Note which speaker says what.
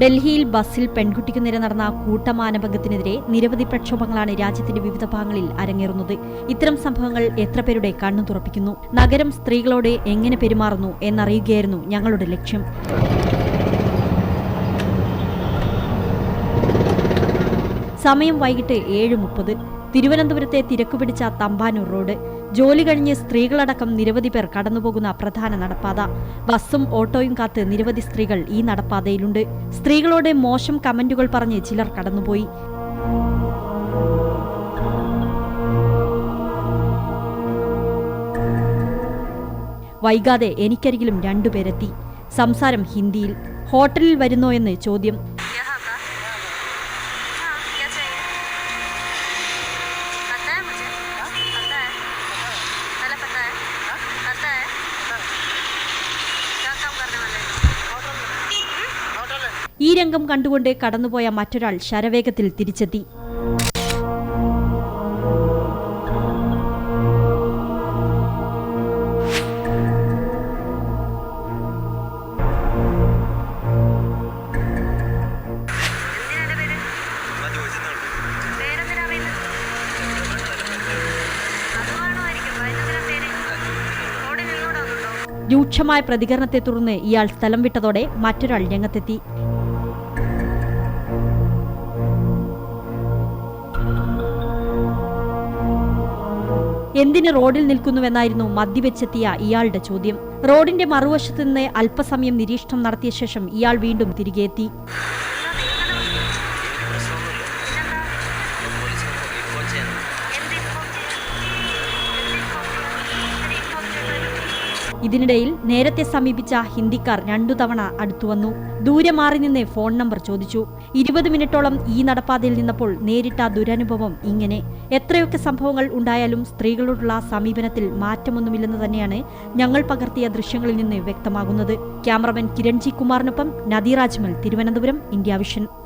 Speaker 1: ഡൽഹിയിൽ ബസ്സിൽ പെൺകുട്ടിക്ക് നേരെ നടന്ന കൂട്ടമാനഭംഗത്തിനെതിരെ നിരവധി പ്രക്ഷോഭങ്ങളാണ് രാജ്യത്തിന്റെ വിവിധ ഭാഗങ്ങളിൽ അരങ്ങേറുന്നത്. ഇത്തരം സംഭവങ്ങൾ എത്ര പേരുടെ കണ്ണു തുറപ്പിക്കുന്നു? നഗരം സ്ത്രീകളോട് എങ്ങനെ പെരുമാറുന്നു എന്നറിയുകയായിരുന്നു ഞങ്ങളുടെ ലക്ഷ്യം. സമയം വൈകിട്ട് ഏഴ് മുപ്പത്. തിരുവനന്തപുരത്തെ തിരക്കുപിടിച്ച തമ്പാനൂർ റോഡ്. ജോലി കഴിഞ്ഞ് സ്ത്രീകളടക്കം നിരവധി പേർ കടന്നുപോകുന്ന പ്രധാന നടപ്പാത. ബസ്സും ഓട്ടോയും കാത്ത് നിരവധി സ്ത്രീകൾ ഈ നടപ്പാതയിലുണ്ട്. സ്ത്രീകളോട് മോശം കമന്റുകൾ പറഞ്ഞ് ചിലർ കടന്നുപോയി. വൈകാതെ എനിക്കരികിലും രണ്ടുപേരെത്തി. സംസാരം ഹിന്ദിയിൽ. ഹോട്ടലിൽ വരുന്നോ എന്ന് ചോദ്യം. ഈ രംഗം കണ്ടുകൊണ്ട് കടന്നുപോയ മറ്റൊരാൾ ശരവേഗത്തിൽ തിരിച്ചെത്തി. രൂക്ഷമായ പ്രതികരണത്തെ തുടർന്ന് ഇയാൾ സ്ഥലം വിട്ടതോടെ മറ്റൊരാൾ രംഗത്തെത്തി. എന്തിന് റോഡിൽ നിൽക്കുന്നുവെന്നായിരുന്നു മദ്യവെച്ചെത്തിയ ഇയാളുടെ ചോദ്യം. റോഡിന്റെ മറുവശത്ത് നിന്ന് അല്പസമയം നിരീക്ഷണം നടത്തിയ ശേഷം ഇയാൾ വീണ്ടും തിരികെ ഇതിനിടയിൽ നേരത്തെ സമീപിച്ച ഹിന്ദിക്കാർ രണ്ടു തവണ അടുത്തുവന്നു ദൂരെ മാറി നിന്ന് ഫോൺ നമ്പർ ചോദിച്ചു. ഇരുപത് മിനിറ്റോളം ഈ നടപ്പാതയിൽ നിന്നപ്പോൾ നേരിട്ട ദുരനുഭവം ഇങ്ങനെ. എത്രയൊക്കെ സംഭവങ്ങൾ ഉണ്ടായാലും സ്ത്രീകളോടുള്ള സമീപനത്തിൽ മാറ്റമൊന്നുമില്ലെന്ന് തന്നെയാണ് ഞങ്ങൾ പകർത്തിയ ദൃശ്യങ്ങളിൽ നിന്ന് വ്യക്തമാകുന്നത്. ക്യാമറമാൻ കിരൺജി കുമാറിനൊപ്പം നദിരാജ്മൽ തിരുവനന്തപുരം ഇന്ത്യ വിഷൻ.